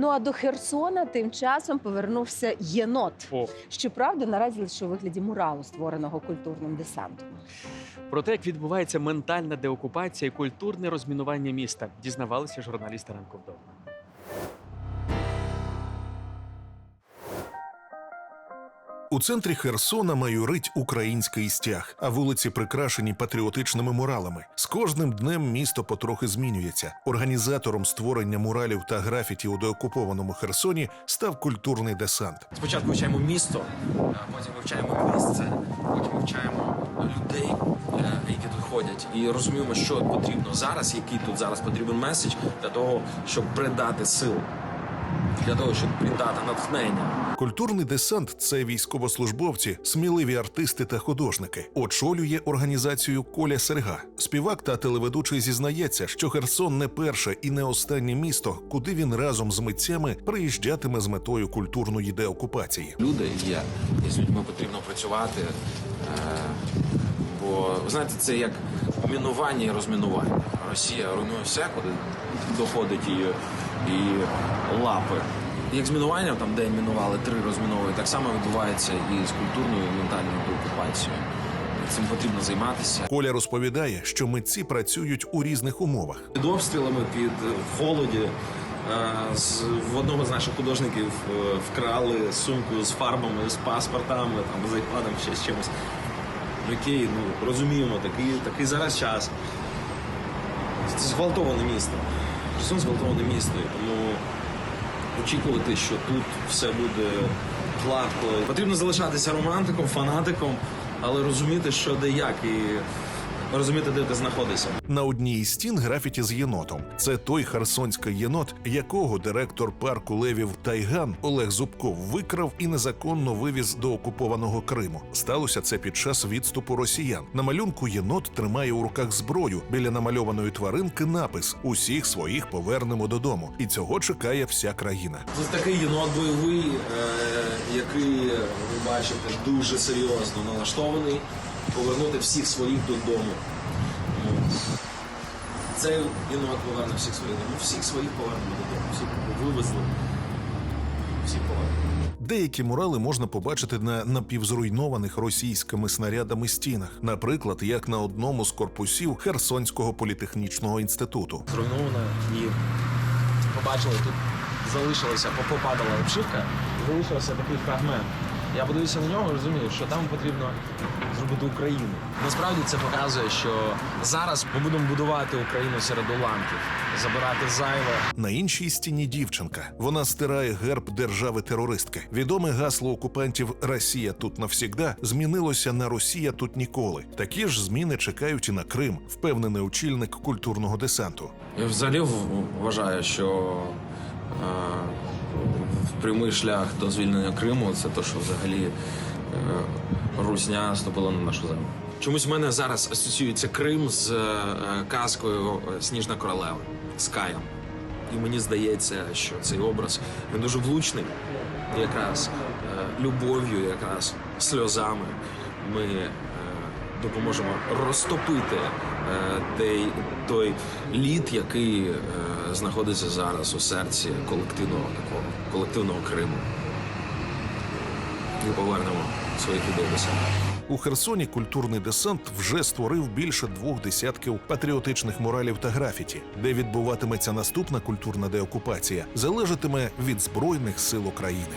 Ну а до Херсона тим часом повернувся єнот. О, Щоправда, наразі лише у вигляді муралу, створеного культурним десантом. про те, як відбувається ментальна деокупація і культурне розмінування міста, дізнавалися журналісти ранку вдома. У центрі Херсона майорить український стяг, а вулиці прикрашені патріотичними муралами. З кожним днем місто потрохи змінюється. Організатором створення муралів та графіті у деокупованому Херсоні став культурний десант. Спочатку вивчаємо місто, потім вивчаємо місце, потім вивчаємо людей, е, які тут ходять, і розуміємо, що потрібно зараз, який тут зараз потрібен меседж для того, щоб придати сил, для того, щоб придати натхнення. Культурний десант це військовослужбовці, сміливі артисти та художники. Очолює організацію Коля Серга. Співак та телеведучий зізнається, що Херсон не перше і не останнє місто, куди він разом з митцями приїжджатиме з метою культурної деокупації. Люди є, і з людьми потрібно працювати. е, Бо ви знаєте, це як мінування і розмінування. Росія руйнує все, куди доходить її і лапи. Як з мінуванням, там де мінували три розміновують, так само відбувається і з культурною і ментальною окупацією. Цим потрібно займатися. Коля розповідає, що митці працюють у різних умовах. Під обстрілами, під в холоді. е, З в одного з наших художників е, вкрали сумку з фарбами, з паспортами, там з айпадом, ще з чимось. Ну, Окей, ну розуміємо, такий, такий зараз час. Це зґвалтоване місто. Херсон зґвалтоване місто. Тому очікувати, що тут все буде гладко. Потрібно залишатися романтиком, фанатиком, але розуміти, що де як, і розуміти, де ти знаходишся. На одній із стін графіті з єнотом. Це той херсонський єнот, якого директор парку левів Тайган Олег Зубков викрав і незаконно вивіз до окупованого Криму. Сталося це під час відступу росіян. На малюнку єнот тримає у руках зброю. Біля намальованої тваринки напис: усіх своїх повернемо додому. І цього чекає вся країна. Це такий єнот бойовий, е, який ви бачите дуже серйозно налаштований повернути всіх своїх додому. Ну, Цей єнот поверне всіх своїх додому. Всіх своїх повернемо додому. Всіх вивезли. Всіх повернемо. Деякі мурали можна побачити на напівзруйнованих російськими снарядами стінах, наприклад, як на одному з корпусів Херсонського політехнічного інституту. Зруйнована і побачили, тут залишилася, попадала обшивка, залишився такий фрагмент. Я подивився на нього і розумію, що там потрібно зробити Україну. Насправді це показує, що зараз ми будемо будувати Україну серед уламків, забирати зайве. На іншій стіні дівчинка. Вона стирає герб держави-терористки. Відоме гасло окупантів Росія тут навсігда змінилося на Росія тут ніколи. Такі ж зміни чекають і на Крим, впевнений очільник культурного десанту. Я взагалі в- вважаю, що е, прямий шлях до звільнення Криму це те, що взагалі е, Русня ступила на нашу землю. Чомусь в мене зараз асоціюється Крим з е, казкою Сніжна королева з Каєм. І мені здається, що цей образ він дуже влучний. Якраз е, любов'ю, якраз сльозами ми е, допоможемо розтопити е, той, той лід, який е, знаходиться зараз у серці колективного такого колективного Криму. І повернемо своїх людей до себе. У Херсоні культурний десант вже створив більше двох десятків патріотичних муралів та графіті, де відбуватиметься наступна культурна деокупація, залежатиме від збройних сил України.